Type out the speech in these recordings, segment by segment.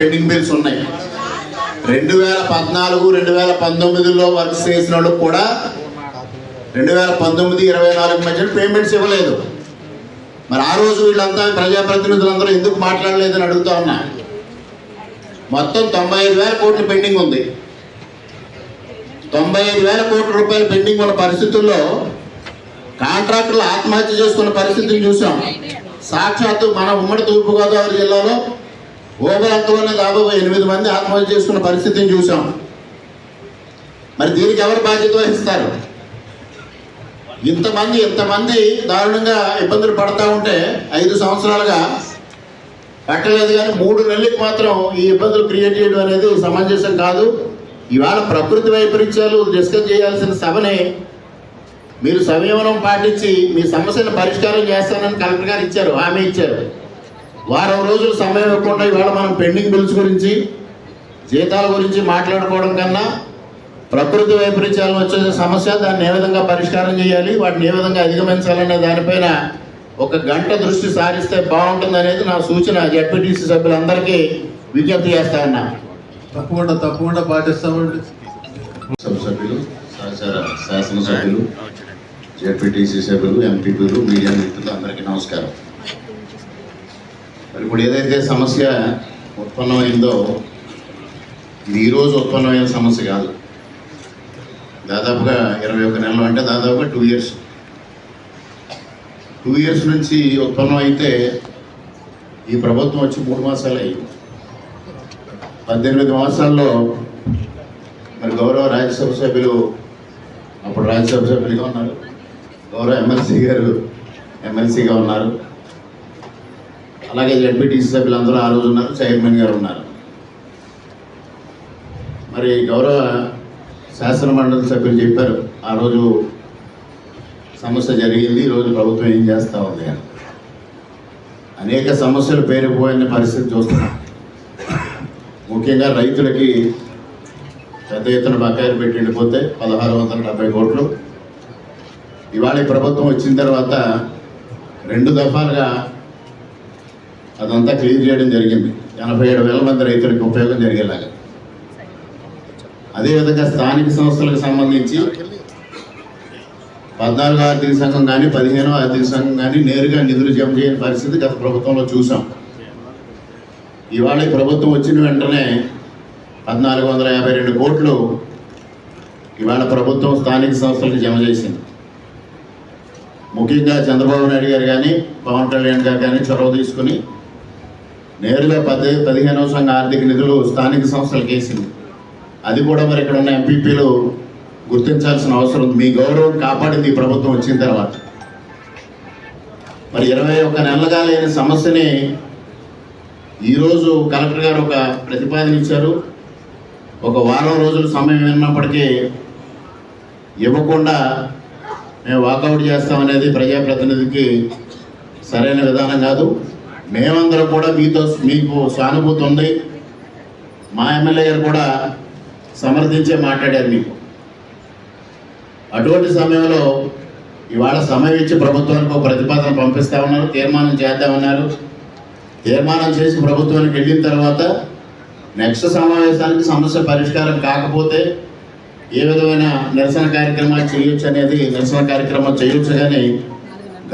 Pending bills ఉన్నాయి. రెండు వేల పద్నాలుగు రెండు వేల పంతొమ్మిదిలో వర్క్ చేసిన వాళ్ళు కూడా రెండు వేల పంతొమ్మిది ఇరవై నాలుగు మధ్య పేమెంట్స్ ఇవ్వలేదు. మరి ఆ రోజు వీళ్ళంతా ప్రజాప్రతినిధులందరూ ఎందుకు మాట్లాడలేదని అడుగుతా ఉన్నా. మొత్తం తొంభై ఐదు వేల కోట్లు పెండింగ్ ఉంది. తొంభై ఐదు వేల కోట్ల రూపాయలు పెండింగ్ ఉన్న పరిస్థితుల్లో కాంట్రాక్టర్లు ఆత్మహత్య చేసుకున్న పరిస్థితిని చూసాం. సాక్షాత్తు మన ఉమ్మడి తూర్పుగోదావరి జిల్లాలో ఓబరంతలోనే కాబోయే ఎనిమిది మంది ఆత్మహత్య చేసుకున్న పరిస్థితిని చూసాం మరి దీనికి ఎవరు బాధ్యత వహిస్తారు? ఇంతమంది ఇంతమంది దారుణంగా ఇబ్బందులు పడతా ఉంటే ఐదు సంవత్సరాలుగా కట్టలేదు కానీ మూడు నెలలకు మాత్రం ఈ ఇబ్బందులు క్రియేట్ చేయడం అనేది సమంజసం కాదు. ఇవాళ ప్రకృతి వైపరీత్యాలు డిస్కస్ చేయాల్సిన సభని మీరు సంయమనం పాటించి మీ సమస్యను పరిష్కారం చేస్తానని కలెక్టర్ గారు ఇచ్చారు హామీ ఇచ్చారు. వారం రోజులు సమయం ఇవ్వకుండా ఇవాళ మనం పెండింగ్ బిల్స్ గురించి జీతాల గురించి మాట్లాడుకోవడం కన్నా ప్రకృతి వైపరీత్యాలు వచ్చే సమస్య దాన్ని ఏ విధంగా పరిష్కారం చేయాలి వాటిని ఏ విధంగా అధిగమించాలనే దానిపైన ఒక గంట దృష్టి సారిస్తే బాగుంటుంది అనేది నా సూచన. జడ్పీటీసీ సభ్యులందరికీ విజ్ఞప్తి చేస్తా ఉన్నా. తప్పకుండా తప్పకుండా పాటిస్తామండి. సభ్యులు సహచార శాసనసభ్యులు జెడ్పీటీసీ సభ్యులు ఎంపీపీలు మీడియా మిత్రులు అందరికీ నమస్కారం. మరి ఇప్పుడు ఏదైతే సమస్య ఉత్పన్నమైందో ఇది ఈరోజు ఉత్పన్నమైన సమస్య కాదు. దాదాపుగా ఇరవై ఒక నెలలు అంటే దాదాపుగా టూ ఇయర్స్ టూ ఇయర్స్ నుంచి ఉత్పన్నం అయితే ఈ ప్రభుత్వం వచ్చి మూడు మాసాలు అయ్యింది. పద్దెనిమిది మాసాల్లో మరి గౌరవ రాజ్యసభ సభ్యులు అప్పుడు రాజ్యసభ సభ్యులుగా ఉన్నారు. గౌరవ ఎమ్మెల్సీ గారు ఎమ్మెల్సీగా ఉన్నారు. అలాగే జడ్పీటీసీ సభ్యులు అందరూ ఆ రోజు ఉన్నారు చైర్మన్ గారు ఉన్నారు. మరి గౌరవ శాసన మండలి సభ్యులు చెప్పారు ఆ రోజు సమస్య జరిగింది ఈరోజు ప్రభుత్వం ఏం చేస్తూ ఉంది అని. అనేక సమస్యలు పేరుపోయిన పరిస్థితి చూస్తున్నాం. ముఖ్యంగా రైతులకి పెద్ద ఎత్తున బకాయిలు పెట్టి వెళ్ళిపోతే పదహారు వందల డెబ్బై కోట్లు. ఇవాళ ప్రభుత్వం వచ్చిన తర్వాత రెండు దఫాలుగా అదంతా క్లియర్ చేయడం జరిగింది. ఎనభై ఏడు వేల మంది రైతులకు ఉపయోగం జరిగేలాగా. అదేవిధంగా స్థానిక సంస్థలకు సంబంధించి పద్నాలుగు ఆర్థిక సంఘం కానీ పదిహేనో ఆర్థిక సంఘం కానీ నేరుగా నిధులు జమ చేయని పరిస్థితి గత ప్రభుత్వంలో చూసాం. ఇవాళ ప్రభుత్వం వచ్చిన వెంటనే పద్నాలుగు వందల యాభై రెండు కోట్లు ఇవాళ ప్రభుత్వం స్థానిక సంస్థలకు జమ చేసింది. ముఖ్యంగా చంద్రబాబు నాయుడు గారు కానీ పవన్ కళ్యాణ్ గారు కానీ చొరవ తీసుకుని నేరుగా పది పదిహేనవ సంఘ ఆర్థిక నిధులు స్థానిక సంస్థలకు వేసింది. అది కూడా మరి ఇక్కడ ఉన్న ఎంపీపీలు గుర్తించాల్సిన అవసరం ఉంది. మీ గౌరవం కాపాడింది ఈ ప్రభుత్వం వచ్చిన తర్వాత. మరి ఇరవై ఒక్క నెలలుగా లేని సమస్యని ఈరోజు కలెక్టర్ గారు ఒక ప్రతిపాదన ఇచ్చారు. ఒక వారం రోజులు సమయం విన్నప్పటికీ ఇవ్వకుండా మేము వాకౌట్ చేస్తామనేది ప్రజాప్రతినిధికి సరైన విధానం కాదు. మేమందరం కూడా మీతో మీకు సానుభూతి ఉంది. మా ఎమ్మెల్యే గారు కూడా సమర్థించే మాట్లాడారు మీకు. అటువంటి సమయంలో ఇవాళ సమయం ఇచ్చి ప్రభుత్వానికి ఒక ప్రతిపాదన పంపిస్తా ఉన్నారు తీర్మానం చేద్దామన్నారు తీర్మానం చేసి ప్రభుత్వానికి వెళ్ళిన తర్వాత నెక్స్ట్ సమావేశానికి సమస్య పరిష్కారం కాకపోతే ఏ విధమైన నిరసన కార్యక్రమాలు చేయొచ్చు అనేది నిరసన కార్యక్రమం చేయొచ్చు కానీ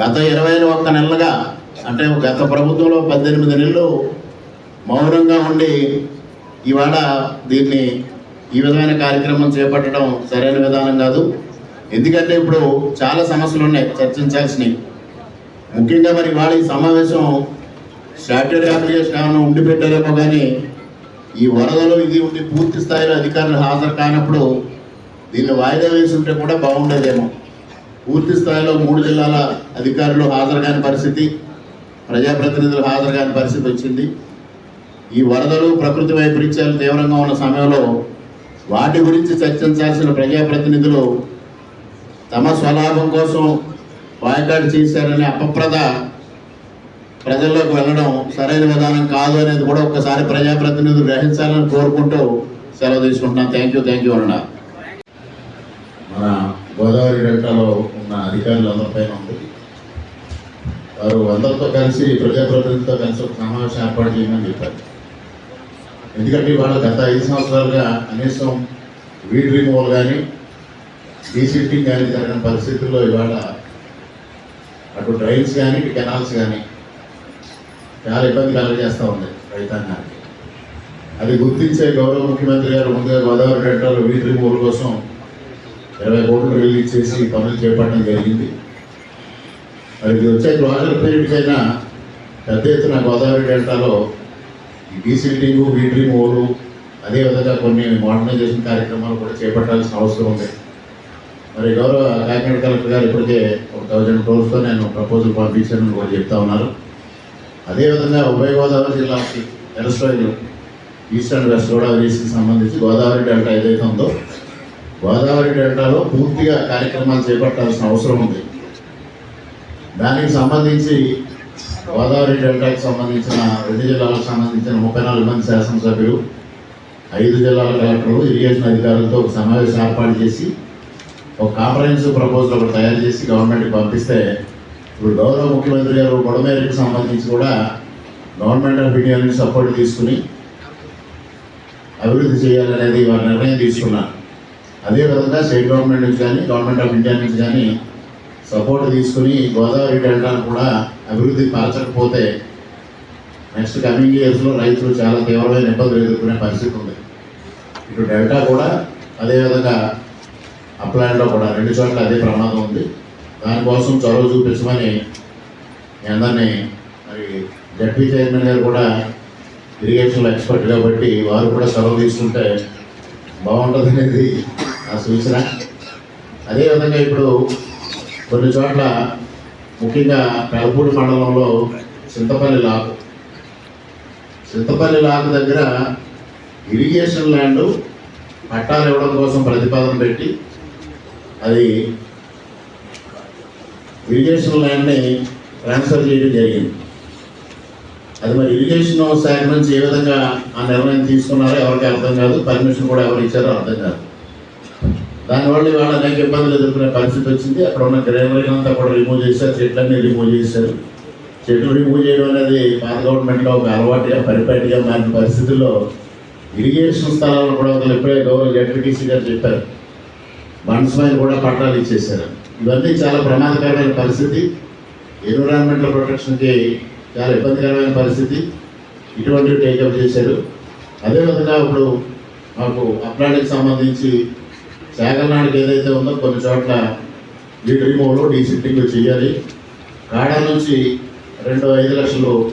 గత ఇరవై ఒక్క నెలలుగా అంటే గత ప్రభుత్వంలో పద్దెనిమిది నెలలు మౌనంగా ఉండి ఇవాళ దీన్ని ఈ విధమైన కార్యక్రమం చేపట్టడం సరైన విధానం కాదు. ఎందుకంటే ఇప్పుడు చాలా సమస్యలు ఉన్నాయి చర్చించాల్సినవి. ముఖ్యంగా మరి ఇవాళ ఈ సమావేశం స్టాట్యూరీ అప్లికేషన్ ఏమైనా ఉండి పెట్టారేమో కానీ ఈ వరదలు ఇది ఉండి పూర్తి స్థాయిలో అధికారులు హాజరు కానప్పుడు దీన్ని వాయిదా వేసి ఉంటే కూడా బాగుండేదేమో. పూర్తి స్థాయిలో మూడు జిల్లాల అధికారులు హాజరు కాని పరిస్థితి. ప్రజాప్రతినిధులు హాజరు కాని పరిస్థితి వచ్చింది. ఈ వరదలు ప్రకృతి వైపరీత్యాలు తీవ్రంగా ఉన్న సమయంలో వాటి గురించి చర్చించాల్సిన ప్రజాప్రతినిధులు తమ స్వలాభం కోసం బాయ్కాట్ చేశారనే అపప్రద ప్రజల్లోకి వెళ్ళడం సరైన విధానం కాదు అనేది కూడా ఒక్కసారి ప్రజాప్రతినిధులు గ్రహించాలని కోరుకుంటూ సెలవు తీసుకుంటున్నాను థ్యాంక్ యూ థ్యాంక్ యూ అన్న. మన గోదావరి డెల్టాలో ఉన్న అధికారులందరిపైన ఉంటుంది వారు అందరితో కలిసి ప్రజాప్రతినిధులతో కలిసి ఒక సమావేశం ఏర్పాటు చేయమని చెప్పారు. ఎందుకంటే ఇవాళ గత ఐదు సంవత్సరాలుగా కనీసం వీడ్ రిమూవల్ కానీ డీసిల్టింగ్ కానీ జరిగిన పరిస్థితుల్లో ఇవాళ అటు డ్రైన్స్ కానీ ఇటు కెనాల్స్ కానీ చాలా ఇబ్బంది కలగజేస్తూ ఉంది రైతాంగానికి. అది గుర్తించే గౌరవ ముఖ్యమంత్రి గారు ముందుగా గోదావరి డెల్టాలో వీడ్ రిమూవల్ కోసం ఇరవై కోట్లు రిలీజ్ చేసి పనులు చేపట్టడం జరిగింది. మరి వచ్చే క్లోజర్ పీరియడ్కైనా పెద్ద ఎత్తున గోదావరి డెల్టాలో ఈ డీసిల్టింగ్ వీడ్ అదేవిధంగా కొన్ని మోడర్నైజేషన్ కార్యక్రమాలు కూడా చేపట్టాల్సిన అవసరం ఉంది. మరి గౌరవ కాకినాడ కలెక్టర్ గారు ఇప్పటికే ఒక థౌజండ్ క్రోర్స్తో నేను ప్రపోజల్ పంపించానని కూడా చెప్తా ఉన్నారు. అదేవిధంగా ఉభయ గోదావరి జిల్లాకి ఎరస్ట్రైల్ ఈస్ట్ అండ్ వెస్ట్ గోదావరికి సంబంధించి గోదావరి డెల్టా ఏదైతే ఉందో గోదావరి డెల్టాలో పూర్తిగా కార్యక్రమాలు చేపట్టాల్సిన అవసరం ఉంది. దానికి సంబంధించి గోదావరి డెల్టాకి సంబంధించిన రెండు జిల్లాలకు సంబంధించిన ముప్పై నాలుగు మంది శాసనసభ్యులు ఐదు జిల్లాల కలెక్టర్లు ఇరిగేషన్ అధికారులతో ఒక సమావేశం ఏర్పాటు చేసి ఒక కాంప్రహెన్సివ్ ప్రపోజల్ ఒకటి తయారు చేసి గవర్నమెంట్కి పంపిస్తే ఇప్పుడు గౌరవ ముఖ్యమంత్రి గారు బుడమేరకు సంబంధించి కూడా గవర్నమెంట్ ఆఫ్ ఇండియా నుంచి సపోర్ట్ తీసుకుని అభివృద్ధి చేయాలనేది వారి నిర్ణయం తీసుకున్నారు. అదేవిధంగా స్టేట్ గవర్నమెంట్ నుంచి కానీ గవర్నమెంట్ ఆఫ్ ఇండియా నుంచి కానీ సపోర్ట్ తీసుకుని గోదావరి డెల్టాను కూడా అభివృద్ధి పరచకపోతే నెక్స్ట్ కమింగ్ ఇయర్స్లో రైతులు చాలా తీవ్రమైన ఇబ్బందులు ఎదుర్కొనే పరిస్థితి ఉంది. ఇటు డెల్టా కూడా అదేవిధంగా అప్లాండ్లో కూడా రెండు చోట్ల అదే ప్రమాదం ఉంది. దానికోసం చొరవ చూపించమని మీ అందరినీ మరి జడ్పీ చైర్మన్ గారు కూడా ఇరిగేషన్ ఎక్స్పర్ట్ కాబట్టి వారు కూడా చొరవ తీసుకుంటే బాగుంటుంది అనేది ఆ సూచన అదేవిధంగా ఇప్పుడు కొన్ని చోట్ల ముఖ్యంగా పెలపూడి మండలంలో చింతపల్లి లాకు చింతపల్లి లాకు దగ్గర ఇరిగేషన్ ల్యాండ్ పట్టాలు ఇవ్వడం కోసం ప్రతిపాదన పెట్టి అది ఇరిగేషన్ ల్యాండ్ని ట్రాన్స్ఫర్ చేయడం జరిగింది. అది మరి ఇరిగేషన్ శాఖ నుంచి ఏ విధంగా ఆ నిర్ణయం తీసుకున్నారో ఎవరికి అర్థం కాదు పర్మిషన్ కూడా ఎవరు ఇచ్చారో అర్థం కాదు. దానివల్ల ఇవాళ అనేక ఇబ్బందులు ఎదుర్కొనే పరిస్థితి వచ్చింది. అక్కడ ఉన్న గ్రీనరీ అంతా కూడా రిమూవ్ చేశారు. చెట్లన్నీ రిమూవ్ చేశారు. చెట్లు రిమూవ్ చేయడం అనేది పాత గవర్నమెంట్లో ఒక అలవాటుగా పరిపాటిగా మారిన పరిస్థితుల్లో ఇరిగేషన్ స్థలాలను కూడా ఒకరు ఎప్పుడే గౌరవ జడ్పీటీసీ గారు చెప్పారు. బండ్స్ మీద కూడా పట్టాలు ఇచ్చేశారు. ఇవన్నీ చాలా ప్రమాదకరమైన పరిస్థితి. ఎన్విరాన్మెంటల్ ప్రొటెక్షన్కి చాలా ఇబ్బందికరమైన పరిస్థితి. ఇటువంటివి టేకప్ చేశారు. అదేవిధంగా ఇప్పుడు మాకు అప్లాంటికి సంబంధించి శాఖలనాడికి ఏదైతే ఉందో కొన్ని చోట్ల ఈ రిమూవ్లో డీసిట్టింగ్ చేయాలి. కాడా నుంచి రెండు ఐదు లక్షలు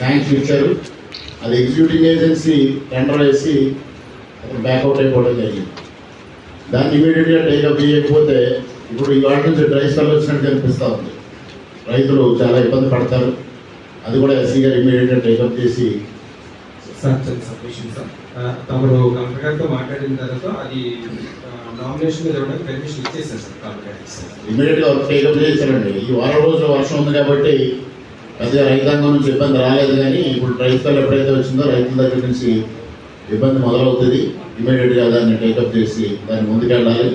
శాంక్షన్ ఇచ్చారు. అది ఎగ్జిక్యూటింగ్ ఏజెన్సీ టెండర్ వేసి బ్యాకౌట్ అయిపోవడం జరిగింది. దాన్ని ఇమీడియట్గా టేకప్ చేయకపోతే ఇప్పుడు ఈ వాటి నుంచి డ్రై స్పెల్ వచ్చినట్టు కనిపిస్తూ ఉంది. రైతులు చాలా ఇబ్బంది పడతారు. అది కూడా ఎస్సీ గారు ఇమీడియట్గా టేకప్ చేసి సార్ సబ్మిషన్ సార్ తమరు కలెక్టర్ గారితో మాట్లాడిన తర్వాత అది నామినేషన్ మీద ఇవ్వడానికి పర్మిషన్ ఇచ్చేసారు సార్ కలెక్టర్ గారికి ఇమీడియట్గా టేకప్ చేశారండి. ఈ వారం రోజులు వర్షం ఉంది కాబట్టి పెద్దగా రైతాంగం నుంచి ఇబ్బంది రాలేదు కానీ ఇప్పుడు రైతులు ఎప్పుడైతే వచ్చిందో రైతుల దగ్గర నుంచి ఇబ్బంది మొదలవుతుంది. ఇమీడియట్గా దాన్ని టేకప్ చేసి దాన్ని ముందుకెళ్ళాలి.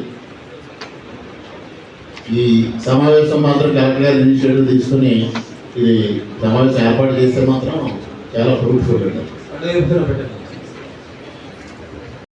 ఈ సమావేశం మాత్రం కలెక్టర్ గారు ఇనిషియేటివ్ తీసుకుని ఇది సమావేశం ఏర్పాటు చేస్తే మాత్రం చాలా ఫ్రూట్ఫుల్ అండి. అదే పెట్టండి.